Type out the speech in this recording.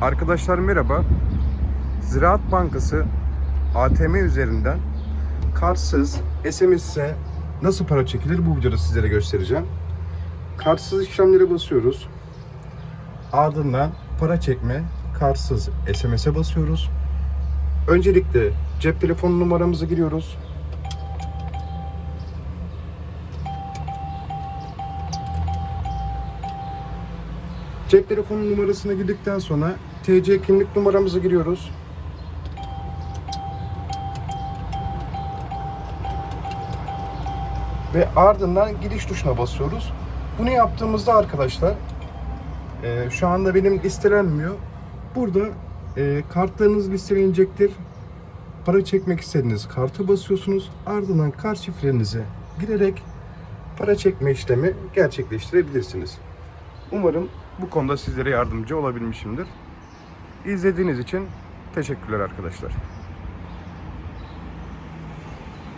Arkadaşlar merhaba. Ziraat Bankası ATM üzerinden kartsız SMS'e nasıl para çekilir bu videoda sizlere göstereceğim. Kartsız işlemlere basıyoruz. Ardından para çekme, kartsız SMS'e basıyoruz. Öncelikle cep telefonu numaramızı giriyoruz. Cep telefonu numarasına girdikten sonra TC kimlik numaramızı giriyoruz. Ve ardından giriş tuşuna basıyoruz. Bunu yaptığımızda arkadaşlar e, şu anda benim listelenmiyor. Burada e, kartlarınız listelenecektir. Para çekmek istediğiniz kartı basıyorsunuz. Ardından kart şifrenizi girerek para çekme işlemi gerçekleştirebilirsiniz. Umarım bu konuda sizlere yardımcı olabilmişimdir. İzlediğiniz için teşekkürler arkadaşlar.